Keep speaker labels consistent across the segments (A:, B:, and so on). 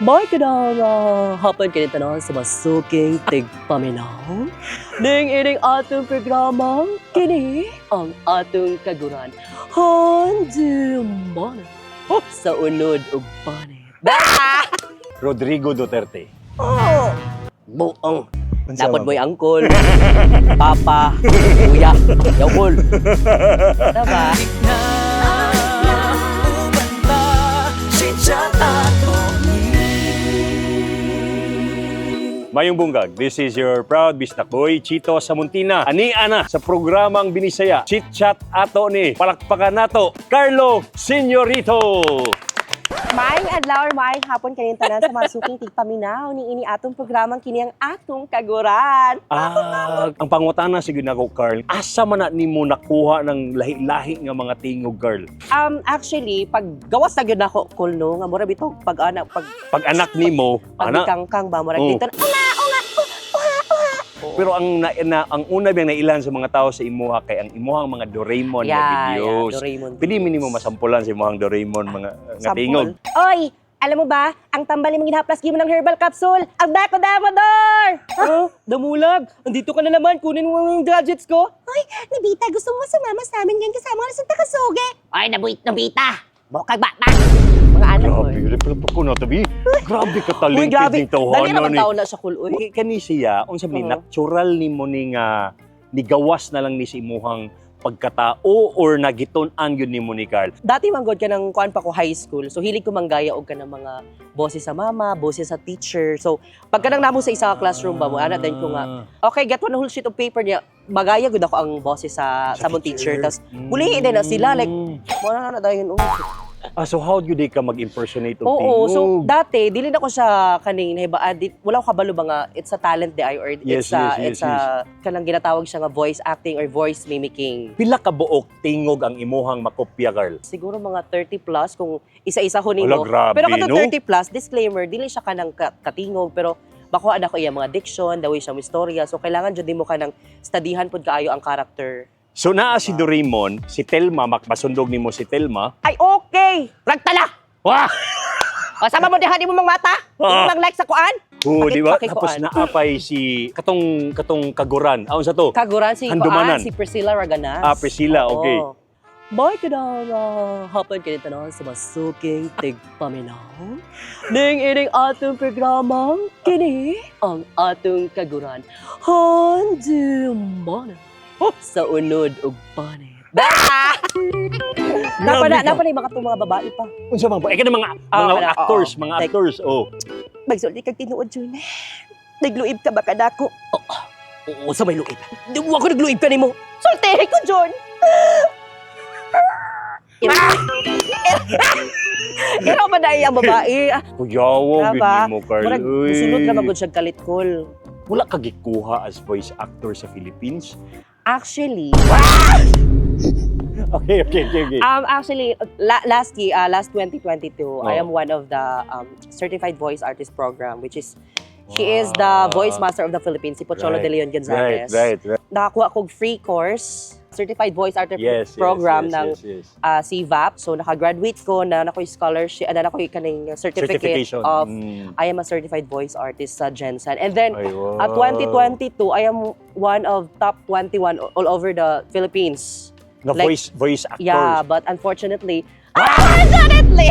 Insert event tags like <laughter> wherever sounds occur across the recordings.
A: May kanang uh, hapon kanita na sa masuking tigpaminaw. Ning ining atong programa, kini ang atong kaguran. Handuman sa unod ug <laughs> panit.
B: Rodrigo Duterte.
A: Oh! Buong dapat mo'y angkol, papa, kuya, yawol. <laughs> Diba?
B: Mayong bunggag, this is your proud bisnak boy, Chito Samuntina. Ani ana sa programang Binisaya. Chit chat ato ni. Palakpakan nato, Carlo Senyorito.
C: Maayong adlaw or maayong hapon kanin tanan sa masuking tigpaminaw ni ini atong programang kini ang atong kaguran.
B: Ah, ang pangutana sige nako Carl. Asa man na nimo nakuha ng lahi-lahi nga mga tingog, Carl?
C: Um actually pag gawas na gyud nako kulno nga mura bitaw pag ana pag
B: Pag anak nimo,
C: pag
B: ana,
C: kangkang ba mura
B: Oh.
C: Una
B: pero ang na, na- ang una bang nailan sa mga tao sa imuha kay ang imuhang mga Doraemon
C: yeah, yeah,
B: videos.
C: Doraemon.
B: Pili minimo masampulan sa imuhang Doraemon mga nga tingog.
C: Oy, alam mo ba, ang tambal mo ginhaplas mo ng herbal capsule, ang Beko Damador!
A: Oh, damulag, andito ka na naman, kunin mo yung gadgets ko.
C: Oy, Nabita, gusto mo sumama sa amin ngayon kasama ka sa Santa Kasuge? Ay, nabuit, Nabita! Bokag bata! Mga anak mo.
B: Grabe, pala po na tabi. Grabe ka <laughs>
A: Uy,
B: talented
A: grabe.
B: tawhan
A: Dali naman
B: ni.
A: tao na sa kuloy.
B: Uy, kani siya, unsa ni
C: Oo.
B: natural nimo ni nga nigawas na lang ni si imuhang pagkatao or nagiton-an gyud nimo ni Carl.
A: Dati manggod ka ng kuan pa ko high school. So hilig ko manggaya og ka ng mga boses sa mama, boses sa teacher. So pagka nang namo sa isa ka classroom ba mo, ana din ko nga, okay, get one whole sheet of paper niya. Magaya gud ako ang boses sa sa mong teacher. Tas muli din na sila like mo na na dayon oh.
B: Ah, so how you ka mag-impersonate og
A: Oo, so dati dili na ko siya kaning nahibaan di, wala ko kabalo ba nga it's a talent di ay or
B: Yes,
A: it's a
B: yes, yes,
A: it's a kanang ginatawag siya nga voice acting or voice mimicking.
B: Pila ka buok tingog ang imuhang makopya, Carl?
A: Siguro mga 30 plus kung isa-isa ko nimo.
B: Wala, grabe,
A: pero kato
B: no?
A: 30 plus, disclaimer, dili siya kanang ka- katingog pero bako ana ko iya mga diction, the way siya mo istorya. So kailangan jud mo kanang studihan pud kaayo ang character.
B: So naa si Doraemon, si Telma, makmasundog nimo si Telma.
C: Ay, okay! Ragtala!
B: Wah!
C: O, sama mo diha di mo mga mata? Di mo
B: Ah.
C: lang like sa kuan?
B: Oo,
A: Bakit
B: di ba?
A: pakikuan?
B: Tapos naapay si katong katong kaguran. Aun sa to?
A: Kaguran si
B: Handumanan.
A: Kuan, si Priscilla Raganas.
B: Ah, Priscilla, okay.
A: Oo. Boy, kanang uh, hapon kanita na sa masuking tigpaminaw. Ning ining atong programa, kini ang atong kaguran. Handuman sa unod ug panit.
C: Napa na, napa na yung mga itong mga babae pa.
B: Unsa man ba? Eh kana mga
A: Ah,
B: mga
A: wala, oo.
B: actors, mga
A: Like-
B: actors. Oh.
C: Magsulti kag tinuod, Jun. Nagluib ka ba kadako?
A: Oo, sa may luib. Di mo ako nagluib ka nimo.
C: Sultihin ko, Jun! Ikaw ba na ang babae?
B: Kuyawa
C: Diba?
B: gid mo, Carl.
A: Murag
B: Uy.
A: musulod ra magud siya kalitkol.
B: Wala ka gikuha as voice actor sa Philippines.
C: Actually, <laughs>
B: Okay, okay, okay, okay.
C: um, actually, la- last year, uh, last 2022, I am one of the um, certified voice artist program, which is She is the
B: Wow.
C: voice master of the Philippines, si Pocholo
B: Right.
C: de Leon
B: Right,
C: Gonzalez.
B: right, right.
C: Nakakuha kog free course, certified voice artist
B: Yes, yes,
C: program
B: yes,
C: ng
B: yes, yes.
C: uh, CVAP. So nakagraduate ko na nakoy scholarship, uh, na nakoy kaning certificate
B: Certification.
C: of
B: Mm.
C: I am a certified voice artist sa Jensen. And then
B: Ay, wow.
C: at 2022, I am one of top 21 all over the Philippines.
B: Na
C: like-
B: voice voice actors.
C: Yeah, but unfortunately, unfortunately,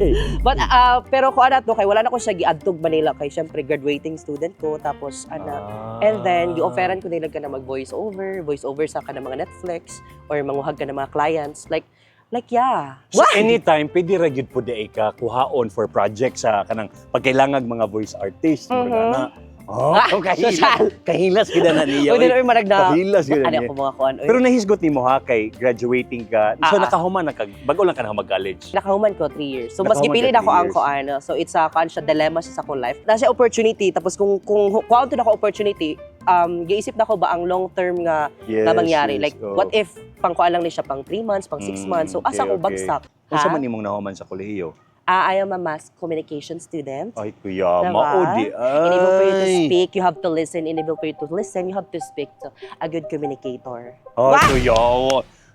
C: <laughs>
B: Okay.
C: but uh, pero ko ana to kay wala na ko siya giadtog Manila kay syempre graduating student ko tapos ana
B: Ah.
C: And then, gi-offeran ko nila ka na mag-voice over, voice over sa ka mga Netflix, or manguhag ka mga clients. Like, like yeah.
B: So anytime, pwede ra gyud po di ka kuhaon for project sa kanang pagkailangag mga voice artist. Mm na. Oh,
C: Ah,
B: kahilas.
C: social.
B: Kahilas gid na niya.
C: Pwede
B: oy.
C: na rin marag na,
B: Kahilas gid
C: ano
B: niya.
C: ako mga kuan.
B: Pero nahisgot nimo ha kay graduating ka. So
C: Ah, ah.
B: nakahuman na ka bago lang ka na mag-college.
C: Nakahuman ko three years. So, mas gipili na ko ang kuan. So, it's a kuan siya, dilemma siya sa akong life. Nasa opportunity, tapos kung, kung kuan to na ko opportunity, um, giisip na ko ba ang long term nga,
B: Yes.
C: nga mangyari.
B: yes,
C: Like,
B: oh.
C: what if pang kuan lang ni siya pang 3 months, pang 6
B: Mm,
C: months. So, asa
B: okay,
C: ko
B: okay.
C: bagsak?
B: Unsa
C: Ha?
B: man imong nahuman sa kolehiyo?
C: Ah, I am a mass communication student.
B: Ay kuya,
C: Diba?
B: maudi.
C: Enable for you to speak, you have to listen. Enable for you to listen, you have to speak to a good communicator.
B: Ay kuya.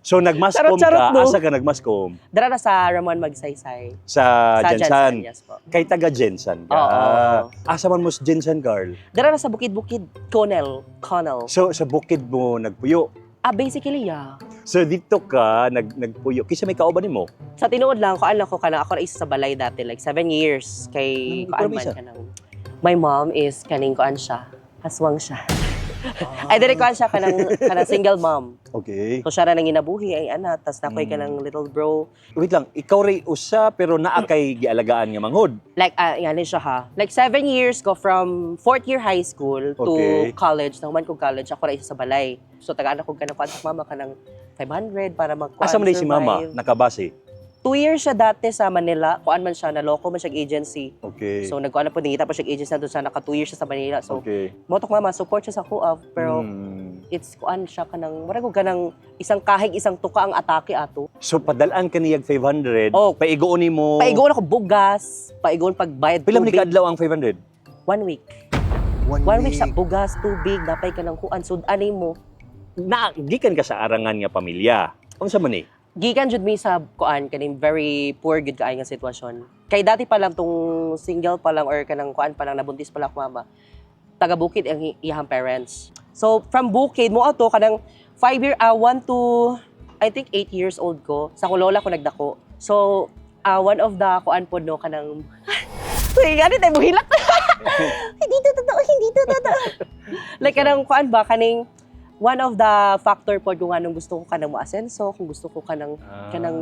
B: So nagmaskom ka,
A: no?
B: asa ka nagmaskom?
A: Dara na sa Ramon Magsaysay.
B: Sa,
A: Sa
B: Jensan.
A: yes po.
B: Kay taga Jensan ka.
A: Oo.
B: Asa man mo sa Jensan, Carl?
A: Dara na sa Bukid-Bukid, Conel, Conel.
B: So sa bukid mo nagpuyo.
A: Ah, basically, yeah.
B: So dito ka nag nagpuyo. Kisa may kauban nimo?
A: Sa tinuod lang, kuan lang ko kana ako na isa sa balay dati, like seven years. Kay
B: Anong
A: kuan man ka nang. My mom is kaning kuan siya. Aswang siya. <laughs> Ay, dili kuan siya kanang, kanang single mom.
B: Okay.
A: So siya ra nang inabuhi ay ana, tas nakoy ka ng little bro.
B: Wait lang, ikaw rin usa pero naa kay gialagaan nga manghod.
A: Like, ah, uh, yan siya ha. Like, seven years ko from fourth year high school to
B: Okay.
A: college. Nahuman ko college, ako na isa sa balay. So, tagaan ako ka ng kontak mama ka ng 500 para mag
B: Asa man si mama nakabase?
A: Two years siya dati sa Manila. Kuan man siya, naloko man siya agency.
B: Okay.
A: So, nagkuan na po, nangita pa siya agency na doon siya, naka two years siya sa Manila. So,
B: okay.
A: motok mama, support siya sa co-op. Pero,
B: Hmm.
A: it's kuan siya ka ng, marag ko ka ng isang kahig, isang tuka ang atake ato.
B: So padalaan ka niyag 500.
A: Oh.
B: Paigoon nimo.
A: Paigoon ako bugas, paigoon pagbayad
B: Pila man ni kadlaw ang 500?
A: One week. One week sa bugas, tubig, napay ka ng kuan, sudanin mo.
B: Na gikan ka sa arangan nga pamilya. Unsa man ni?
A: Gikan jud mi sa kuan kaning very poor gud kaay nga sitwasyon. Kay dati pa lang tong single pa lang or kanang kuan pa lang nabuntis pa lang ako mama. Taga Bukid ang iyang parents. So from Bukid mo ato kanang 5 year ah 1 to I think 8 years old ko. Sa ko lola ko nagdako. So ah one of the kuan pod no kanang <laughs> Uy, gani tayo buhilat. <laughs> hindi to totoo, hindi to totoo. <laughs> like kanang kuan ba kaning one of the factor pod kung anong gusto ko kanang mo-asenso, kung gusto ko kanang kanang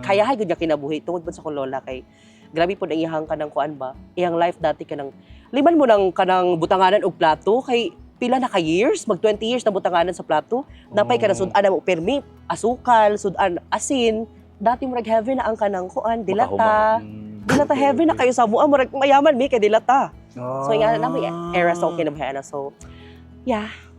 A: kaya hay gud nga kinabuhi. Tungod pod sa kong lola kay grabe pod ang iyang kanang kuan ba iyang life dati kanang liman mo nang kanang butanganan og plato kay pila na ka years mag 20 years na butanganan sa plato napay ka na sudan na mo permi asukal sudan asin. Dati murag heaven na ang kanang kuan dilata. dilata heaven na kayo sa mua murag mayaman mi kay dilata. So nga na may era sa okay na. So yeah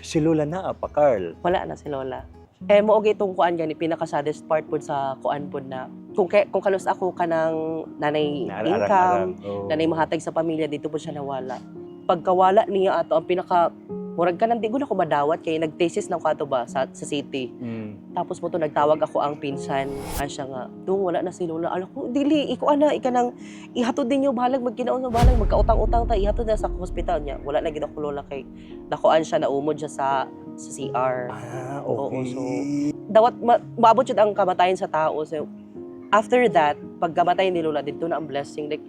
B: Si Lola na pa Carl.
A: wala na si Lola. Eh mo og itong kuan gani pinaka saddest part pud sa kuan pud na kung kay, kung kalos ako kanang nanay income,
B: Oh.
A: nanay mahatag sa pamilya dito po siya nawala. Pagkawala niya ato ang pinaka murag ka di ko na ko madawat kay nagtesis ng kato ba sa, sa city.
B: Mm.
A: Tapos mo to nagtawag ako ang pinsan an siya nga dung wala na si Lola. Ala ko dili iko ana ika nang ihatod din niyo balag magkinaon sa balag magkautang-utang ta ihatod na sa hospital niya. Wala na gid ako Lola kay nakuan siya naumod siya sa sa CR.
B: Ah,
A: Oo,
B: okay.
A: so, dawat ma- maabot yun ang kamatayan sa tao. So, after that, pag kamatayan ni Lola, dito na ang blessing. Like,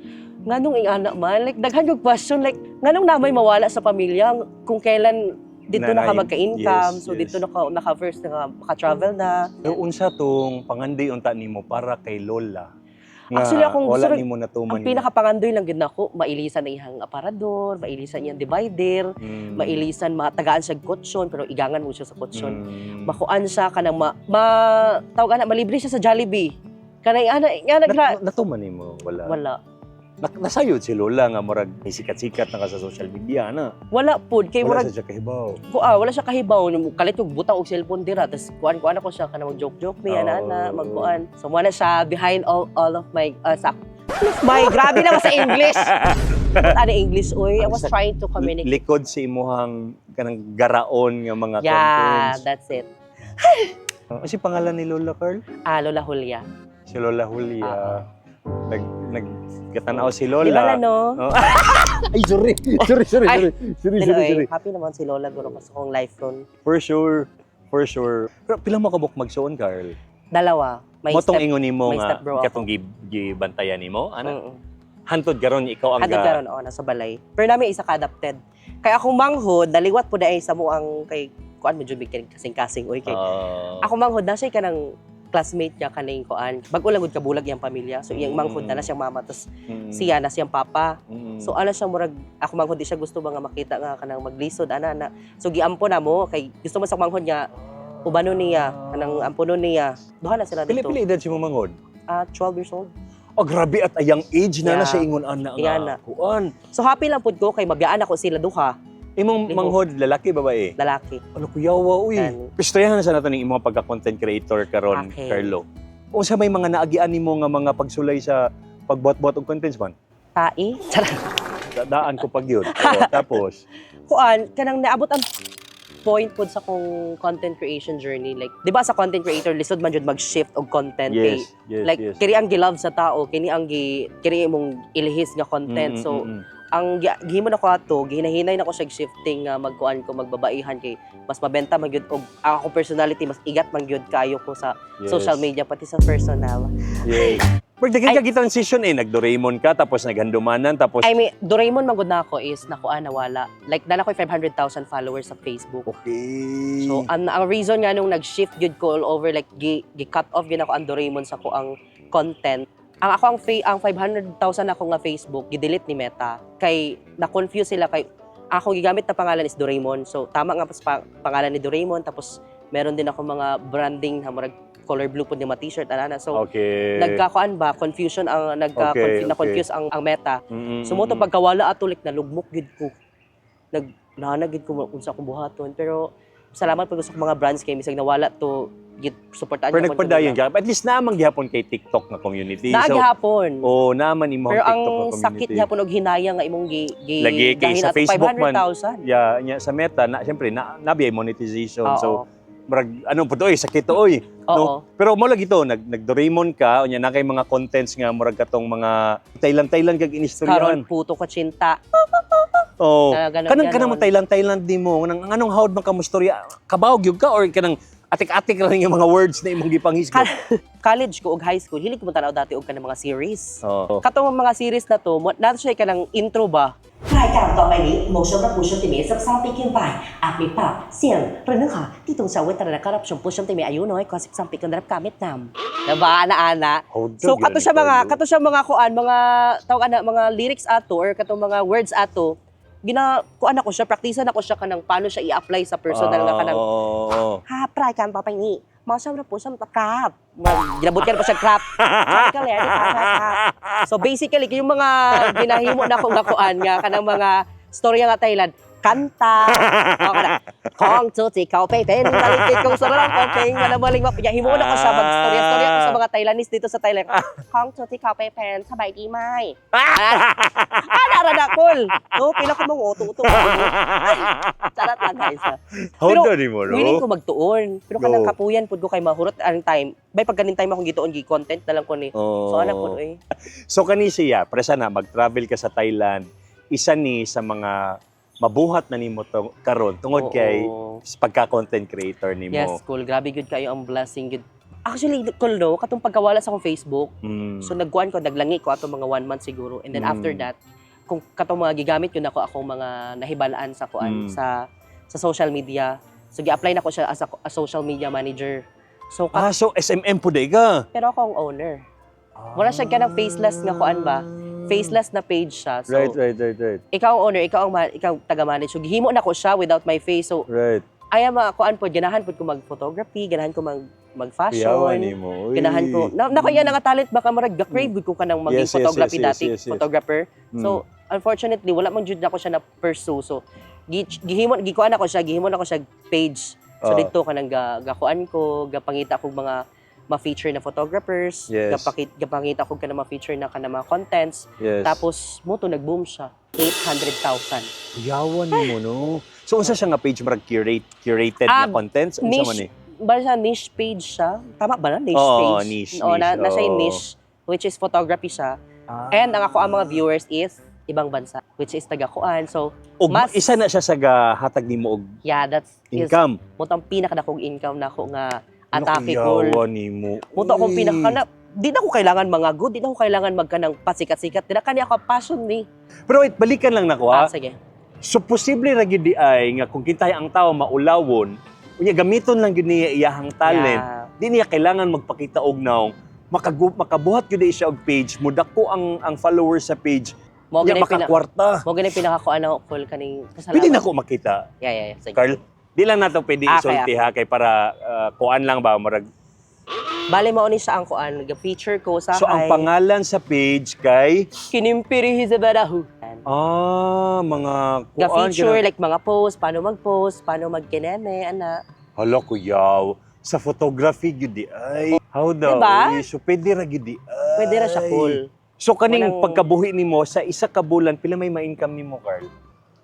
A: nganong ing anak man, like, daghan yung question, like, nganong namay mawala sa pamilya, kung kailan dito na ka
B: Nanay,
A: magka-income,
B: yes,
A: so
B: yes.
A: dito na ka, naka-first, naka, maka-travel na.
B: Pero unsa tong panganday unta nimo para kay Lola? Nga
A: Actually, akong
B: wala
A: gusto-
B: nimo natuman.
A: Ang pinakapangandoy lang gid nako, mailisan na ihang aparador, mailisan iyang divider,
B: Mm.
A: mailisan, matagaan siya kotsyon, pero igangan mo siya sa kotsyon.
B: Mm.
A: Makuan siya kanang ma, ma tawag ana malibre siya sa Jollibee. Kanang ana nga
B: Nat- natuman nimo wala.
A: wala.
B: Nasayod si Lola nga murag may sikat-sikat na ka sa social media na.
A: Wala pud kay
B: Wala
A: murag
B: sa siya kahibaw.
A: ko ah, wala siya kahibaw Nung kalit yung buta og cellphone dira tas kuan kuan ako siya kanang mag joke joke mi ana
B: Oh.
A: magkuan. So mo na siya behind all all of my uh, sa all of my grabe naman sa English. ano English oy? I was
B: Sa-
A: trying to communicate.
B: Likod si imuhang kanang garaon nga mga
A: Yeah,
B: contents.
A: that's it.
B: Ano si pangalan ni Lola Carl?
A: Ah, Lola Julia.
B: Si Lola Julia.
A: Ah.
B: Nag nagkatanaw si
A: Di ba na
B: Lola.
A: no?
B: Oh. <laughs> Ay, sorry. Sorry, sorry,
A: Ay.
B: sorry. Sorry,
A: Pero
B: sorry,
A: eh,
B: sorry.
A: happy naman si Lola guro ko sa kong life ron.
B: For sure. For sure. Pero pila mo kabuk magsuon, Carl?
A: Dalawa. May
B: Motong
A: step.
B: ingon nimo
A: may
B: nga
A: step bro ako.
B: katong gi- gibantayan nimo. Ano?
A: Mm-mm.
B: Hantod karon ikaw ang
A: Hadog
B: ga-
A: karon oh, nasa balay. Pero namin isa ka-adapted. Kaya akong manghod, daliwat po dahil sa mo ang kay kuan medyo big kasing-kasing oy kay.
B: Ah.
A: ako manghod na siya kanang classmate niya kaning kuan. Bag-o lang gud kabulag iyang pamilya. So iyang manghod na na siyang mama tas
B: Mm.
A: siya na siyang papa.
B: Mm.
A: So ano siya murag ako manghod di siya gusto ba nga makita nga kanang maglisod ana na. So giampo na mo kay gusto mo sa manghod niya ubano niya kanang ampunon niya. Duha na sila dito.
B: Pili-pili edad si mo mangod.
A: Ah, 12 years old.
B: Oh, grabe at ayang age na na
A: Yeah.
B: siya ingon ana nga.
A: na. So happy lang pud ko kay mabiyaan ako sila duha,
B: Imong manghod lalaki babae.
A: lalaki.
B: Ano kuyawa uy.
A: Yan.
B: Pistoyahan na sa nato ning imong pagka-content creator karon,
A: Okay.
B: Carlo. Unsa may mga naagian nimo nga mga pagsulay sa pagbuat-buat og contents man?
A: Tai.
B: Daan ko pag yun. <laughs> Oo, tapos
A: kuan kanang naabot ang point po sa kong content creation journey like di ba sa content creator lisod man jud mag-shift og content kay
B: Yes, yes,
A: like
B: yes.
A: kini ang gilove sa tao kini ang gi kini imong ilihis nga content
B: Mm,
A: so
B: mm, mm, mm.
A: Ang gi- gihimo na ko ato gihinahinay na ko siya shifting nga magkuan ko magbabaihan kay mas mabenta man gyud og ako personality mas igat man gyud kayo ko sa
B: Yes.
A: social media pati sa personal
B: Yes. Pero daghan ka transition eh, nag-Doraemon ka, tapos naghandumanan, tapos...
A: I mean Doraemon magud na ako is nakuha nawala like dala ko 500,000 followers sa Facebook
B: Okay.
A: So, ang, ang reason nga nung nag-shift yun ko all over, like, gi, gi-cut off yun ako ang Doraemon sa ko ang content. Ang ako ang, ang 500,000 ako nga Facebook, gi-delete ni Meta. Kay, na-confuse sila kay, ako gigamit na pangalan is Doraemon. So, tama nga pas pa, pangalan ni Doraemon. Tapos, meron din ako mga branding na murag color blue po ni mga t-shirt, ana So,
B: okay.
A: nagkakuan ba, confusion ang, nagka,
B: Okay,
A: na-confuse ang, ang Meta.
B: Mm, mm,
A: So mo to pagkawala ato like nalugmok gid ko. Nag nanagid ko kung sa akong buhaton pero salamat pag sa mga brands kay misag nawala to gid suportahan
B: Pero nagpadayon ka. At least naman gihapon kay TikTok na community.
A: Naagi
B: So,
A: hapon.
B: oh, naman imo
A: pero
B: TikTok
A: ang
B: na community.
A: sakit gyapon og hinaya nga imong gi, gi
B: Lagi kay sa Facebook man.
A: 500,000.
B: Yeah, nya sa Meta na syempre na nabiyay monetization.
A: Oo.
B: So, marag ano po to oy, sakit to oy. No? Pero mo lagi to nag nag-Doraemon ka unya na kay mga contents nga murag katong mga Thailand-Thailand kag
A: Karon
B: inistoryahan.
A: puto ka chinta. <laughs>
B: Oh.
A: Na ganon-
B: Kanang kanang
A: ganon.
B: mo Thailand-Thailand di mo nang anong hawd man ka mo storya kabawog gyud ka or kanang atik-atik lang yung mga words na imong gipangisgot. <laughs>
A: College ko ug high school, hilig ko mo tanaw dati og kanang mga series.
B: Oo.
A: Katong mga series na to, mo- nato siya kanang intro ba?
C: รายการต่อไปนี้เหมาะสำหรับผู้ชมที่มีสัมพันธ์ไปขึ้นไปอาจมีภาพเสียงหรือเนื้อหาที่ต้องใช้วิจารณญาณรับชมผู้ชมที่มีอายุน้อยกว่า 13 ปีกันได้รับการแนะนำ
A: Diba, ana-ana?
B: Hawd ka,
A: So kato
B: gyud,
A: siya mga
B: Carlo.
A: kato siya mga kuan mga tawag ana mga lyrics ato or katong mga words ato gina kuan ako siya, praktisan ako siya kanang paano siya i-apply sa personal nga kanang
B: ah,
C: ha, pray kan papay ni. Masaw na po siya mata crap.
A: Mag- Ginabot ka na pa siya crap.
C: Practically, eh, ano.
A: So basically, yung mga ginahimo na kong nakuan nga kanang mga storya nga Thailand, kanta. <laughs> o, kada, kong tutsi kao pe, ten, balikin kong sa sarang kong Wala ting, malabaling mapinyahin mo na ko siya, mag-storya-storya ko sa mga Thailandese dito sa Thailand.
C: kong tutsi kao pe, pen, sabay
A: di may. <laughs> ah, naradakol. No, pila ko mong uto-uto. <laughs> Ay, charot lang guys. Ah. Pero, willing oh. ko magtuon. Pero kanang kapuyan, pud ko kay mahurot ang time. Bay, pag ganin time akong gituon, gi-content na lang ko ni.
B: Oh.
A: So, anak ko, eh.
B: So, kani siya, presa na, mag-travel ka sa Thailand, isa ni sa mga mabuhat na nimo to karon tungod
A: Oo.
B: kay pagka-content creator nimo.
A: Yes, cool. Grabe good kayo ang blessing good. Actually, cool no, katong pagkawala sa akong Facebook,
B: Mm.
A: so nagkuhan ko, naglangi ko ato mga one month siguro. And then
B: Mm.
A: after that, kung katong mga gigamit yun ako akong mga nahibalaan sa kuan
B: Mm.
A: sa sa social media. So gi-apply na ko siya as a, a social media manager. So kat-
B: ah, so SMM po day ka.
A: pero ako ang owner. Wala siya ganang faceless nga kuan ba? Faceless na page siya. So
B: Right, right, right, right.
A: ikaw ang owner, ikaw ang ma- ikaw taga-manage. So gihimo na ko siya without my face. So
B: Right.
A: ay mga kuan po, ganahan po ko mag-photography, ganahan ko mag
B: Piyawan
A: mag-fashion.
B: Uy.
A: Ganahan ko. Na, na kaya nga talent baka marag ga-crave ko ka nang maging
B: Yes, yes,
A: photography
B: yes, yes,
A: dati,
B: yes, yes.
A: photographer.
B: Mm.
A: So, unfortunately, wala man jud na ako siya na pursue. So, gi- gihimo gikuan ako siya, gihimo na ako siya page. So
B: Ah.
A: dito kanang ga, gakuan ko, gapangita ko mga ma-feature na photographers,
B: Yes.
A: gapakit gapangita ko ka na ma-feature na kana mga contents.
B: yes.
A: Tapos mo to nag-boom siya. 800,000.
B: Piyawan nimo no. So unsa siya nga page marag curate curated
A: Ah,
B: nga contents unsa
A: niche
B: man ni?
A: Ba siya niche page siya? Tama ba na? Niche
B: Oo,
A: page?
B: niche,
A: Oo, na, nasa
B: oo.
A: niche, which is photography siya.
B: Ah.
A: And ang ako ang mga viewers is ibang bansa, which is taga-kuan. So,
B: Og
A: mas-
B: isa na siya sa gahatag nimo og
A: yeah, that's is
B: income.
A: mo ang pinakadakong income na ako nga atake ko.
B: kuyawan nimo?
A: Mo to akong pinaka na, di na ko kailangan mga good, di na ko kailangan magkanang pasikat-sikat. Di na kanya ako passion ni.
B: Pero wait, balikan lang nako
A: Ah,
B: ha.
A: sige.
B: So posible ra gid di ay nga kung kitay ang tao maulawon, unya gamiton lang gid niya iyahang talent.
A: Yeah.
B: Di niya kailangan magpakita og naong makagu makabuhat gyud siya og page, mudako ang ang followers sa page,
A: Mo pina
B: makakwarta.
A: mo ganay pinakakuan ako call kaning kasalamat.
B: Pwede na ko makita.
A: Yeah, yeah, yeah. Sige.
B: Carl, di lang nato pwede
A: Ah,
B: isulti ha kay para ah, kuan lang ba marag.
A: Bale mo ni siya ang kuan, ga-feature ko sa
B: So ang pangalan sa page kay
A: kinimpiri hizabarahu.
B: ah mga kuan
A: Ga-feature
B: gina-
A: like mga post, paano mag-post, paano magkineme, ana.
B: Hala kuyaw. Sa photography gyud di ay. How daw?
A: Diba?
B: eh, So pwede ra gyud di ay.
A: Pwede ra siya cool.
B: So kaning
A: Walang-
B: pagkabuhi nimo sa isa ka bulan pila may ma-income nimo Carl?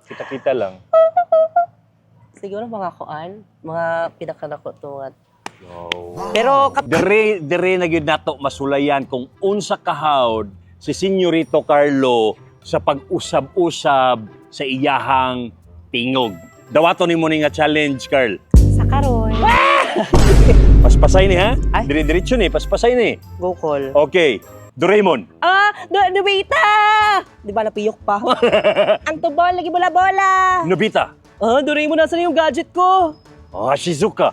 B: Kita-kita lang. <laughs>
A: Siguro mga kuan, mga pinakanako to nga. Pero kap-
B: Dire dire na gyud nato masulayan kung unsa kahawd si Senyorito Carlo sa pag-usab-usab sa iyahang tingog. Dawato nimo ni nga challenge, Carl.
A: sa karon, <laughs>
B: Paspasay ni ha?
A: Ay.
B: Dire-diretso ni, paspasay ni.
A: go call.
B: Okay. Doraemon.
A: Ah, do Nobita! Di ba napiyok pa? <laughs> Ang tubol, lagi bola-bola!
B: Nobita.
A: Ah, Doraemon, nasa na yung gadget ko?
B: Ah, Shizuka.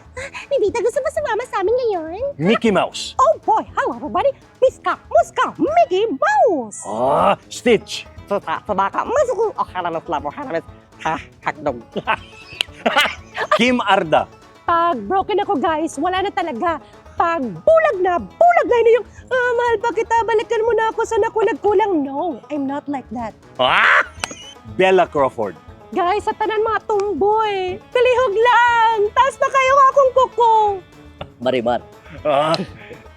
D: Nibita, gusto mo sumama sa amin ngayon?
B: Mickey Mouse.
D: Oh boy, hello everybody! Miska, Muska, Mickey Mouse!
B: Ah, Stitch.
A: Sa baka, masuko. Oh, halanas labo, halanas. Ha, hakdog. <laughs>
B: Kim Arda.
D: Pag broken ako guys, wala na talaga. Pag bulag na, bulag na yun yung, ah, mahal pa kita, balikan mo na ako, saan ako nagkulang? No, I'm not like that.
B: Ah! Bella Crawford.
D: Guys, sa tanan mga tumboy, kalihog lang, taas na kayo akong kuko.
A: Marimar.
B: Ah,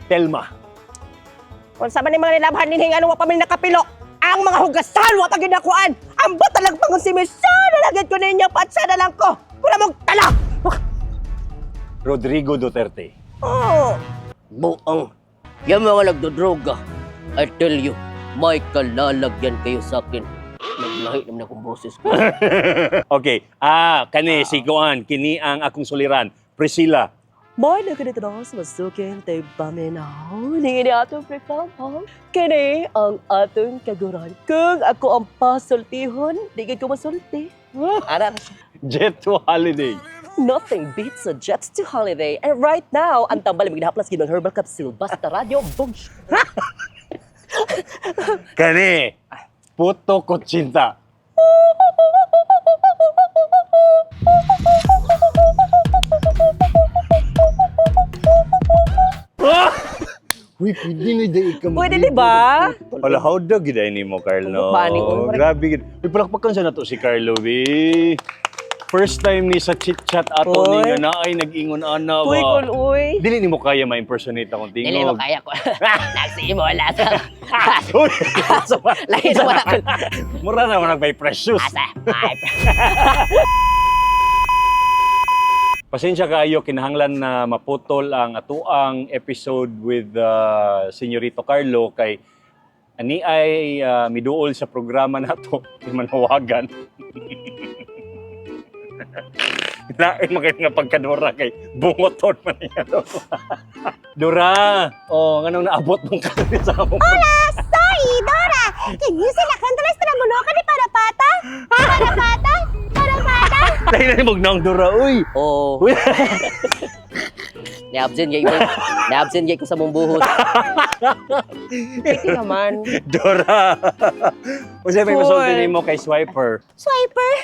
B: Telma.
A: Kung sa man yung mga nilabhan ninhing ano, wa pa man nakapilo. Ang mga hugasan, wa pa ginakuan. Ang batalag pa kung si Misa, nalagad ko ninyo, patsa na lang ko. Wala mong tala.
B: Rodrigo Duterte.
A: Oh. Buang. Yan mga nagdodroga. I tell you, may kalalagyan kayo sa akin. Naglahi naman akong boses ko. <laughs>
B: okay. Ah, kani si Kuan, kini ang akong suliran. Priscilla.
A: May naganito na sa masukin, tayo ba minaw? Ningin ni atong prekama. Kini ang atong kaguran. Kung ako ang pasultihon, di ko masulti. <laughs> Ara na siya.
B: Jet to Holiday.
A: Nothing beats a Jets to holiday. And right now, ang tambal may ginahaplas gid ng herbal capsule. Basta radio, boom. <laughs>
B: Kani. Puto Kutsinta. Uy, pwede na dahil ka
A: Pwede, di ba?
B: Wala, how dog gid ni mo, Carlo.
A: Bani ko.
B: Grabe gid. Uy, palakpakan sa nato si Carlo, be. First time ni sa chit-chat ato ni nga na ay nag-ingon ana
A: Uy,
B: ba.
A: kul, uy.
B: Dili ni mo kaya ma-impersonate akong tingog.
A: Dili mo kaya ko. <laughs> Nagsimo wala sa... <laughs>
B: Uy! <laughs>
A: Lahi sa wala.
B: Mura naman nag-by precious.
A: Asa.
B: Pasensya kayo, kinahanglan na maputol ang atuang episode with uh, Senyorito Carlo kay ani ay uh, miduol sa programa nato manawagan. <laughs> Man kayo nga pagkadura kay bungoton man niya. <laughs> Dora, oh, nganong naabot mong kami sa among
D: Sorry, Dora! Can you sila kantalas na mo ka ni para pata? Para pata? Para pata? <laughs>
B: Dahil na mo naong Dora, uy.
A: Oo.
B: Uy.
A: Ni-absent gay ko. Ni-absent gay ko sa mong buhos. Pwede naman.
B: Dora. Usa may masulti nimo kay Swiper.
D: Swiper!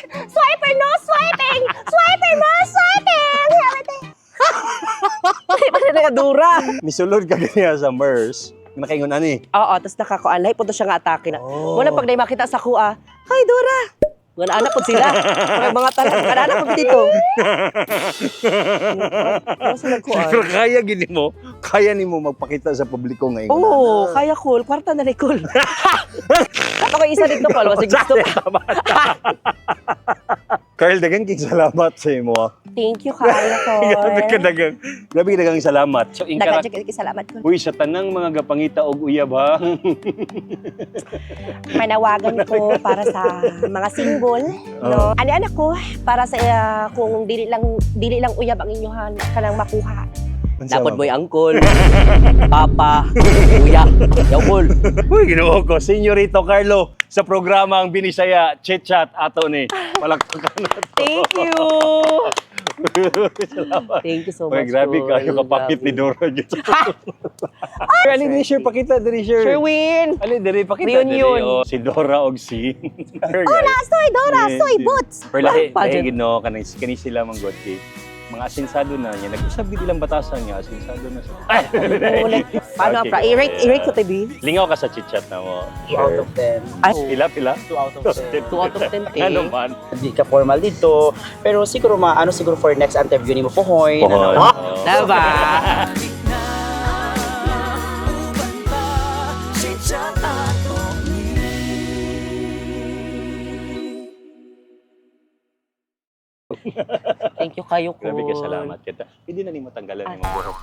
A: Pwede na dura.
B: Misulod ka ganiya sa MERS. Nakaingon ani.
A: Oo, tapos nakakuan. Lahi po to siya nga atake na.
B: Oh.
A: Wala pag na makita sa kuha. Hi, Dora! Mga anak po sila. Mga mga talang. Mga anak po dito. Ano kuan?
B: Pero kaya gini mo, kaya nimo magpakita sa publiko ngayon.
A: Oo, kaya cool. Kwarta na ni cool. <laughs> Kato ko isa dito, Paul. Kasi gusto pa. <laughs>
B: Carl, dagang king salamat sa imo. ah.
A: Thank you, kaya <laughs> ko.
B: Grabe ka dagang, grabe ka dagang salamat. So, in
A: Dagan
B: karak-
A: siya salamat ko.
B: Uy, sa tanang mga gapangita og uyab ha. <laughs>
A: Manawagan ko para sa mga single, no. Ani anak ko para sa uh, kung dili lang dili lang uyab ang inyohan kanang makuha. Dapat boy angkol, <laughs> papa, kuya, yaw
B: Uy, ginoo ko. Senyorito Carlo, sa programang Binisaya Chit Chat ato ni. Palakpakan na to.
A: Thank you.
B: Salamat.
A: Thank you so
B: Uy,
A: much.
B: grabe
A: Col.
B: kayo kapapit ni. Dora. Ali, diri share pakita, diri share.
A: Sherwin.
B: Ali, diri pakita
A: Reunion.
B: diri. Oh, si Dora og si.
D: Hola, soy Dora, soy Boots!
B: Pero lahi,
A: Pageant.
B: lahi no, kanang kani sila mang god kay mga asinsado na niya. Nag-usab gid ilang batasan niya, asinsado na sila. Ay! <laughs>
A: Ulit. Paano,
B: Okay.
A: pra, i-rate, i-rate ko, Tebi.
B: Lingaw ka sa chit-chat na mo.
E: 2 out of 10.
A: Ay,
B: Pila, pila?
E: 2 out of 10.
A: 2 out of 10, te. <laughs>
B: Ano man?
E: Hindi ka formal dito. Pero siguro ma ano siguro for next interview ni mo pohoy.
B: Pohoy.
E: Ano?
B: Oo.
A: Diba? <laughs> kayo ko.
B: Grabe ka salamat kita. Pwede na ni mo tanggalan
A: Ah.
B: ni mo buhok.